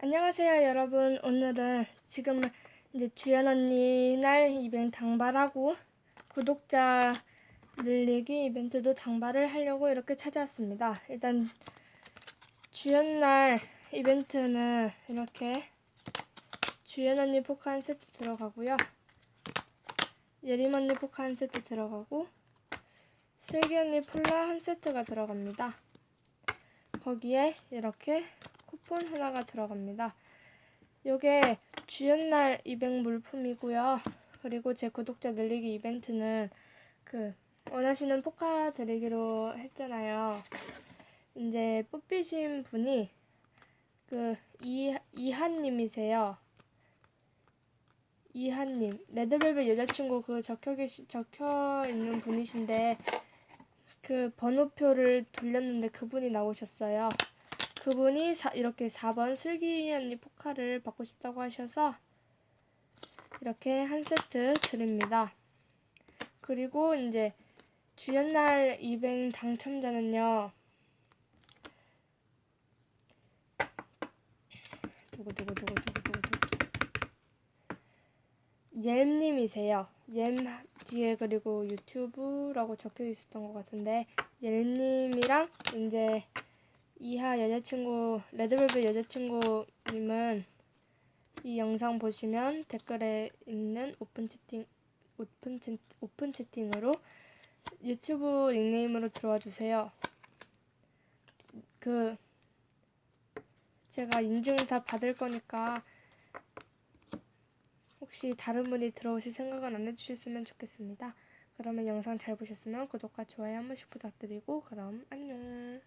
안녕하세요, 여러분. 오늘은 지금 이제 주연 언니 날 이벤트 당발하고 구독자 늘리기 이벤트도 당발을 하려고 이렇게 찾아왔습니다. 일단 주연 날 이벤트는 이렇게 주연 언니 포카 한 세트 들어가고요. 예림 언니 포카 한 세트 들어가고 슬기 언니 폴라 한 세트가 들어갑니다. 거기에 이렇게 쿠폰 하나가 들어갑니다. 요게 주연날 이벤트 물품이고요. 그리고 제 구독자 늘리기 이벤트는 그 원하시는 포카 드리기로 했잖아요. 이제 뽑히신 분이 그 이, 이한님이세요. 이한님 레드벨벳 여자친구 그 적혀 계시 적혀 있는 분이신데 그 번호표를 돌렸는데 그분이 나오셨어요. 그분이 사, 이렇게 4번 슬기 언니 포카를 받고 싶다고 하셔서 이렇게 한 세트 드립니다. 그리고 이제 주연날 이벤트 당첨자는요. 누구 누구 누구 누구 누구 누구 옐님이세요. 옐 뒤에 그리고 유튜브라고 적혀 있었던 것 같은데 옐님이랑 이제 이하 여자친구 레드벨벳 여자친구님은 이 영상 보시면 댓글에 있는 오픈 채팅 오픈 채, 오픈 채팅으로 유튜브 닉네임으로 들어와 주세요. 그 제가 인증 다 받을 거니까 혹시 다른 분이 들어오실 생각은 안 해주셨으면 좋겠습니다. 그러면 영상 잘 보셨으면 구독과 좋아요 한 번씩 부탁드리고 그럼 안녕.